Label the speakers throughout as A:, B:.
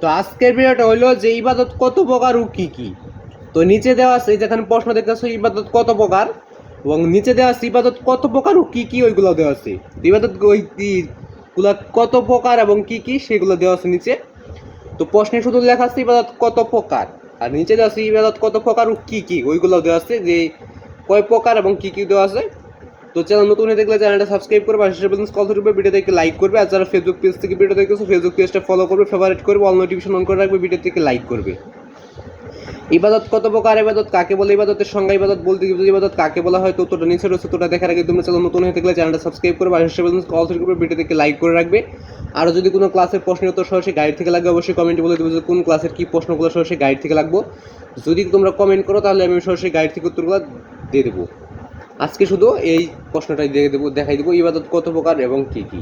A: তো আজকের ভিডিওটা হলো যে ইবাদত কত প্রকার ও কি কি? তো নিচে দেওয়া আছে যেখানে প্রশ্ন দেখতেছো, ইবাদত কত প্রকার? এবং নিচে দেওয়া আছে, ইবাদত কত প্রকার ও কি কি, ওইগুলো দেওয়া আছে। ইবাদত ওই গুলা কত প্রকার এবং কি কি, সেগুলো দেওয়া আছে নিচে। তো প্রশ্নে শুধু লেখা আছে, ইবাদত কত প্রকার? আর নিচে দেওয়া আছে, ইবাদত কত প্রকার ও কি কি, ওইগুলো দেওয়া আছে যে কয় প্রকার এবং কি কি দেওয়া আছে। তো চ্যানেল নতুন হয়ে দেখলে চ্যানেলটা সাবস্ক্রাইব করবে আর শেষে কল ধরবে ভিডিও থেকে লাইক করবে, আর যারা ফেসবুক পেজ থেকে ভিডিও দেখতেছো ফেসবুক পেজটা ফলো করবে ফেভারিট করবে অল নোটিফিকেশন অন করে রাখবে ভিডিও থেকে লাইক করবে। ইবাদত কত প্রকার ইবাদত, কাকে বলে ইবাদতের সংজ্ঞা, ইবাদত বলতে বুঝি ইবাদত, কাকে বলা হয় তো তোটা নিচে রয়েছে তোটা দেখার আগে তোমরা চ্যানেল নতুন হয়ে থাকলে চ্যানেলটা সাবস্ক্রাইব করবে আর শেষে কল করবে ভিডিও থেকে লাইক করে রাখবে। আর যদি কোনো ক্লাসের প্রশ্নের উত্তর সরাসরি গাইড থেকে লাগবে, অবশ্যই কমেন্টে বলে দেবো যে কোন ক্লাসের কি প্রশ্নগুলো সরাসরি গাইড থেকে লাগবো। যদি তোমরা কমেন্ট করো, তাহলে আমি সরাসরি গাইড থেকে উত্তরগুলো দিয়ে দেবো। আজকে শুধু এই প্রশ্নটাই দিয়ে দেবো, দেখাই দেবো, ইবাদত কত প্রকার এবং কি কি।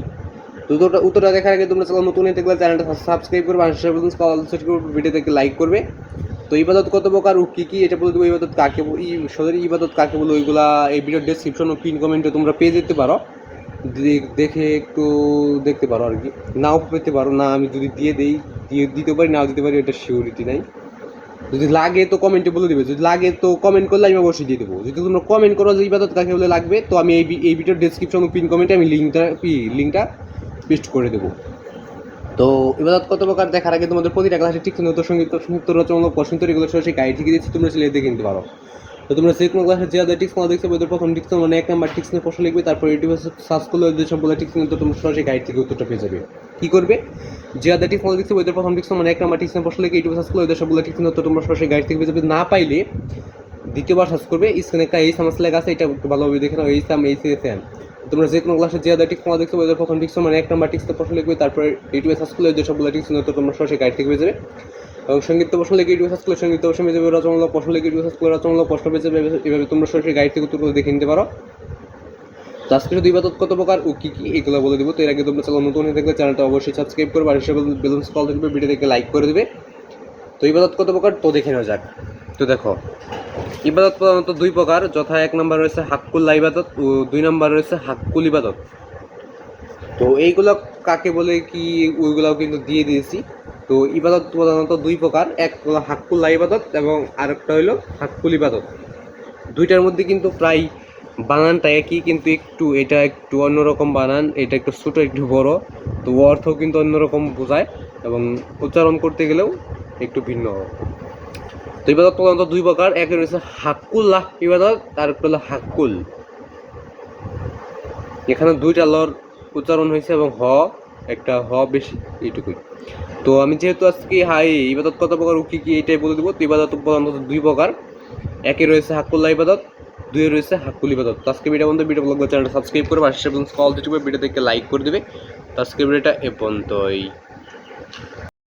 A: তো উত্তরটা দেখার আগে তোমরা চ্যানেল নতুন থাকলে চ্যানেলটা সাবস্ক্রাইব করবে ভিডিও থেকে লাইক করবে তো ইবাদত কত প্রকার ও কী কী, এটা বলে দেবো, ইবাদত কাকে সদরি ইবাদত কাকে বলে, ওইগুলা এই ভিডিওর ডেসক্রিপশন ও পিন কমেন্টে তোমরা পেয়ে যেতে পারো। দেখে একটু দেখতে পারো আর কি। নাও পেতে পারো, না আমি যদি দিয়ে দিই, দিয়ে দিতে পারি, নাও দিতে পারি, এটা শিওরিটি নাই। যদি লাগে তো কমেন্টে বলে দিবে। যদি লাগে তো কমেন্ট করলে আমি অবশ্যই দিয়ে দেবো। যদি তোমরা কমেন্ট করো যে ইবাদত কাকে বলে লাগবে, তো আমি এই এই ভিডিওর ডেসক্রিপশন পিন কমেন্টে আমি লিঙ্কটা পি লিঙ্কটা পেস্ট করে দেবো। তো ইবাদত কত প্রকার দেখার আগে তোমাদের প্রতিটা ক্লাসে ঠিক নতুন সংগীত সংযুক্ত রচনা প্রশ্ন এগুলো সরাসরি গাইড থেকে দিচ্ছি। তোমরা সেলে দেখে নিতে পারো। তো তোমরা যে কোনো ক্লাসে যে আদার টিক্স দেখছ ওদের প্রথম টিক্স মানে এক নাম্বার টিক্স নিয়ে প্রশ্ন লিখবে, তারপর ইউটিউবে সার্চ করলে ওদের সম্পূর্ণ টিক্স নিয়ে তোমরা সরাসরি গাইড থেকে উত্তরটা পেয়ে যাবে। কী করবে? যে আদার টিক্স দেখছ ওদের প্রথম টিক্স মানে এক নাম্বার টিক্স প্রশ্ন লিখে ইউটিউবে সার্চ করলে ওদের সবগুলো টিক্স তো তোমরা সরাসরি গাইড থেকে যাবে না পাইলে দ্বিতীয়বার সার্চ করবে স্ক্রিনে একটা এই সামাস লেখা আছে, এটা ভালোভাবে দেখে নাও, এই সাম এই সি এম তোমরা যে কোনো ক্লাসে যে আদার টিক্স দেখছ ওদের প্রথম টিক্স মানে এক নাম্বার টিক্স প্রশ্ন লিখবে তারপরে ইউটিউবে সার্চ করলে ওদের সবগুলো টিক্স তো তোমরা সরাসরি গাইড থেকে পেয়ে যাবে। এবং সংগীত প্রশ্ন লিখে ইউটিউব সার্চ করলে সংগীত প্রশ্ন পেয়ে যাবে, রচনামূলক প্রশ্ন ইউটিউব সার্চ করলে রচনামূলক প্রশ্ন পেয়ে যাবে, এভাবে তোমরা সরাসরি গাইড থেকে উত্তরগুলো দেখে নিতে পারো। তো আজকে শুধু ইবাদত কত প্রকার ও কী কী এগুলো বলে দেবো। তো এর আগে তোমরা চ্যানেল নতুন হয়ে থাকলে চ্যানেলটা অবশ্যই সাবস্ক্রাইব করবে আর হিসেবে বেলুন্স কল থাকবে ভিডিও দেখে লাইক করে দেবে। তো ইবাদত কত প্রকার তো দেখে নেওয়া যাক। তো দেখো ইবাদত প্রধানত দুই প্রকার, যথা এক নম্বর রয়েছে হাক্কুল্লা ইবাদত ও দুই নম্বর রয়েছে হাক্কুল ইবাদত। তো এইগুলো কাকে বলে, কি ওইগুলাও কিন্তু দিয়ে দিয়েছি। তো ইবাদত প্রধানত দুই প্রকার, এক হলো হাক্কুল্লা ইবাদত এবং আরেকটা হলো হাক্কুল ইবাদত। দুইটার মধ্যে কিন্তু প্রায় বানানটা একই, কিন্তু একটু এটা একটু অন্যরকম বানান, এটা একটু ছোটো, একটু বড়। তো অর্থ কিন্তু অন্যরকম বোঝায় এবং উচ্চারণ করতে গেলেও একটু ভিন্ন তো ইবাদত প্রধানত দুই প্রকার, এক রয়েছে হাক্কুল্লাহ ইবাদত, আর একটা হলো হাক্কুল। এখানে দুইটা লর উচ্চারণ হয়েছে এবং হ, একটা হ বেশি, এইটুকুই। তো আমি যেহেতু আজকে, হাই, ইবাদত কত প্রকার উকি কি এটাই বলে দেবো। তো ইবাদত প্রধানত দুই প্রকার। একে রয়েছে হাক্কুল্লাহ ইবাদত দুয়ে রয়েছে হাকুলি বাদত তো আজকে ভিডিও বন্ধু ভিডিও ব্লগ চ্যানেলটা সাবস্ক্রাইব করে পাশে কল দিতে ভিডিও দেখে লাইক করে দেবে। আজকে ভিডিওটা এ পর্যন্তই।